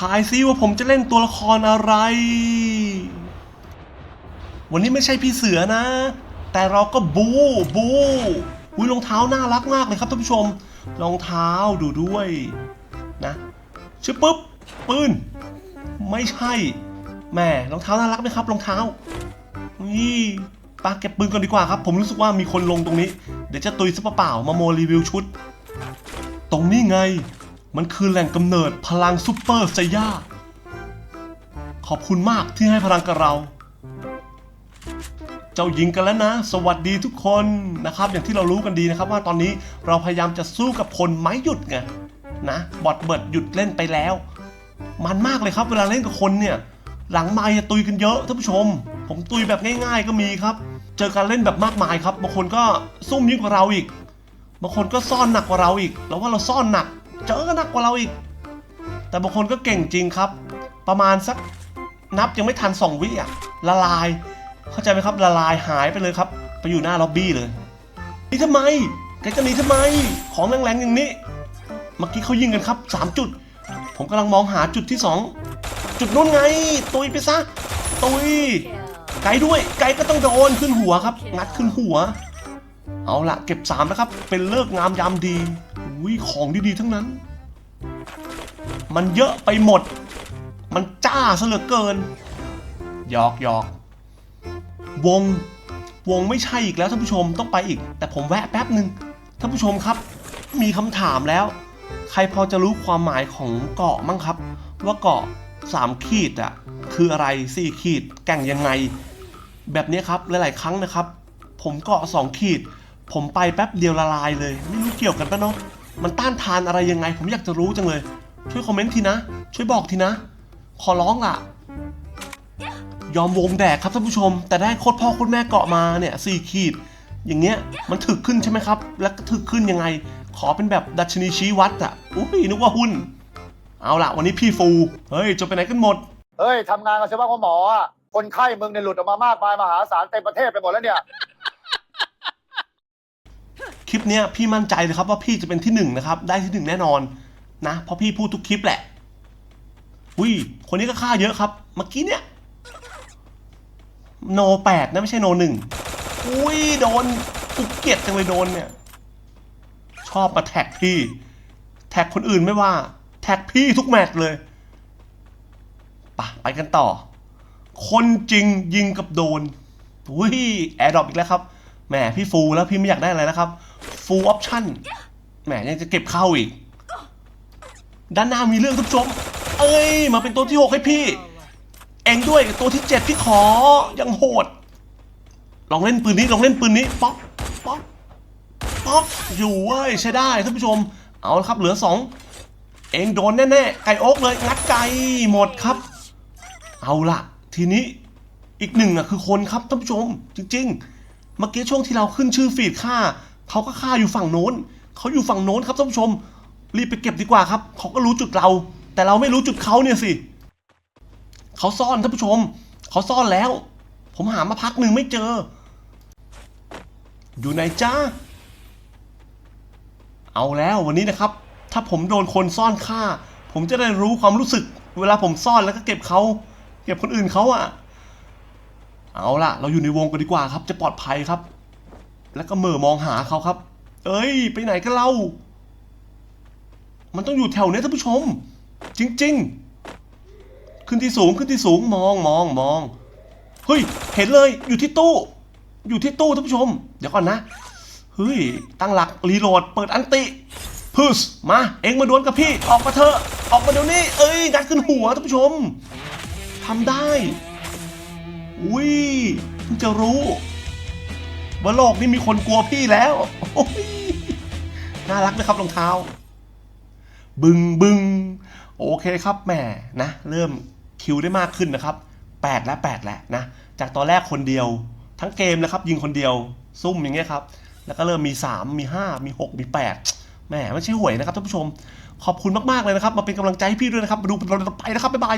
ทายซิว่าผมจะเล่นตัวละครอะไร วันนี้ไม่ใช่พี่เสือนะ แต่เราก็บูบูอุ้ยรองเท้าน่ารักมากเลยครับท่านผู้ชม รองเท้าดูด้วยนะชื่อปุ๊บปืนไม่ใช่แหม่รองเท้าน่ารักไหมครับรองเท้านี่ปาเก็บปืนก่อนดีกว่าครับ ผมรู้สึกว่ามีคนลงตรงนี้ เดี๋ยวจะตุยซะเปล่ามาโมรีวิวชุด ตรงนี้ไง มันคือแหล่งกำเนิดพลังซูเปอร์ไซย่า ขอบคุณมากที่ให้พลังกับเรา เจ้าหญิงกันแล้วนะ สวัสดีทุกคนนะครับ อย่างที่เรารู้กันดีนะครับ ว่าตอนนี้เราพยายามจะสู้กับคนไม่หยุดไงนะบอดเบิร์ดหยุดเล่นไปแล้ว มันมากเลยครับเวลาเล่นกับคนเนี่ย หลังไม้ตุยกันเยอะท่านผู้ชม ผมตุยแบบง่าย ๆ ก็มีครับ เจอการเล่นแบบมากมายครับบางคนก็ซุ่มยิ่งกว่าเราอีกบางคนก็ซ่อนหนักกว่าเราอีก แล้วว่าเราซ่อนหนัก เจอก็หนักกว่าเราอีก แต่บางคนก็เก่งจริงครับ ประมาณสักนับยังไม่ทันสองวิอะละลาย เข้าใจไหมครับละลายหายไปเลยครับ ไปอยู่หน้าล็อบบี้เลยนี่ทำไมแกจะหนีทำไม ของแรงๆอย่างนี้ เมื่อกี้เขายิงกันครับสามจุด ผมกำลังมองหาจุดที่สองจุดนู้นไง ตุยไปซะ ตุย ไกลด้วย ไกลก็ต้องโดนขึ้นหัวครับ งัดขึ้นหัว เอาละเก็บสามนะครับ เป็นเลิกงามยามดีอุ้ยของดีๆทั้งนั้น มันเยอะไปหมด มันจ้าซะเหลือเกินหยอกหยอกวงวงไม่ใช่อีกแล้วท่านผู้ชมต้องไปอีก แต่ผมแวะแป๊บหนึ่งท่านผู้ชมครับ มีคำถามแล้ว ใครพอจะรู้ความหมายของเกาะมั้งครับ ว่าเกาะสามขีดอะคืออะไรสี่ขีดแก่งยังไง แบบนี้ครับหลายๆ ครั้งนะครับ ผมเกาะสองขีด ผมไปแป๊บเดียวละลายเลย ไม่รู้เกี่ยวกันปะเนาะมันต้านทานอะไรยังไง ผมอยากจะรู้จังเลย ช่วยคอมเมนต์ทีนะ ช่วยบอกทีนะ ขอร้องล่ะ ยอมวงแดกครับท่านผู้ชม แต่ได้โคตรพ่อโคตรแม่เกาะมาเนี่ยสี่ขีด อย่างเงี้ยมันถึกขึ้นใช่ไหมครับ แล้วถึกขึ้นยังไง ขอเป็นแบบดัชนีชี้วัดอะอุ้ยนึกว่าหุ้น เอาละวันนี้พี่ฟู เฮ้ยจะไปไหนกันหมด เฮ้ยทำงานกับเฉพาะคุณหมออะคนไข้มึงเนี่ยหลุดออกมามากมายมหาศาลเต็มประเทศไปหมดแล้วเนี่ย คลิปเนี้ยพี่มั่นใจเลยครับว่าพี่จะเป็นที่หนึ่งนะครับ ได้ที่หนึ่งแน่นอนนะ เพราะพี่พูดทุกคลิปแหละ อุ้ย คนนี้ก็ฆ่าเยอะครับ เมื่อกี้เนี่ยโนแปดนะไม่ใช่โนหนึ่งอุ้ย โดนกูเกลียดจังเลยโดนเนี่ย ชอบมาแท็กพี่ แท็กคนอื่นไม่ว่า แท็กพี่ทุกแมตช์เลยปะไปกันต่อ คนจริงยิงกับโดนอุ้ยแอร์ดรอปอีกแล้วครับแหมพี่ฟูลแล้วพี่ไม่อยากได้อะไรแล้วครับ ฟูลออปชั่นแหมยังจะเก็บเข้าอีก ด้านหน้ามีเรื่องทุกชม เอ้ย มาเป็นตัวที่หกให้พี่ เองด้วยตัวที่เจ็ดพี่ขอยังโหด ลองเล่นปืนนี้ ลองเล่นปืนนี้ ป๊อกป๊อกป๊อกอยู่เว้ย ใช้ได้ท่านผู้ชม เอาละครับเหลือสองเองโดนแน่ๆ ไก่โอ๊กเลย งัดไก่หมดครับ เอาละทีนี้อีกหนึ่งอะคือคนครับท่านผู้ชม จริง ๆ เมื่อกี้ช่วงที่เราขึ้นชื่อฟีดฆ่า เขาก็ฆ่าอยู่ฝั่งโน้นเขาอยู่ฝั่งโน้นครับท่านผู้ชม รีบไปเก็บดีกว่าครับเขาก็รู้จุดเรา แต่เราไม่รู้จุดเขาเนี่ยสิเขาซ่อนท่านผู้ชมเขาซ่อนแล้ว ผมหามาพักหนึ่งไม่เจอ อยู่ไหนจ้าเอาแล้ววันนี้นะครับ ถ้าผมโดนคนซ่อนฆ่า ผมจะได้รู้ความรู้สึก เวลาผมซ่อนแล้วก็เก็บเขาเก็บคนอื่นเขาอะเอาล่ะ เราอยู่ในวงกันดีกว่าครับ จะปลอดภัยครับ แล้วก็เหม่อมองหาเขาครับ เอ้ย ไปไหนกันเล่ามันต้องอยู่แถวเนี้ยท่านผู้ชม จริง ๆ ขึ้นที่สูงขึ้นที่สูงมองมองมองเฮ้ย เห็นเลยอยู่ที่ตู้ อยู่ที่ตู้ท่านผู้ชม เดี๋ยวก่อนนะเฮ้ยตั้งหลักรีโหลดเปิดอันติพึสมา เอ็งมาดวลกับพี่ ออกมาเถอะ ออกมาเดี๋ยวนี้ เอ้ยงัดขึ้นหัวท่านผู้ชมทำได้ อุ้ยเพิ่งจะรู้ ว่าโลกนี้มีคนกลัวพี่แล้วน่ารักนะครับรองเท้า บึงบึงโอเคครับแหมนะ เริ่มคิวได้มากขึ้นนะครับ 8 และ 8 แล้วนะ จากตอนแรกคนเดียว ทั้งเกมนะครับ ยิงคนเดียว ซุ่มอย่างเงี้ยครับ แล้วก็เริ่มมี 3 มี 5 มี 6 มี 8แหมไม่ใช่หวยนะครับท่านผู้ชม ขอบคุณมากๆเลยนะครับ มาเป็นกำลังใจให้พี่ด้วยนะครับ มาดูเราไปนะครับ บ๊ายบาย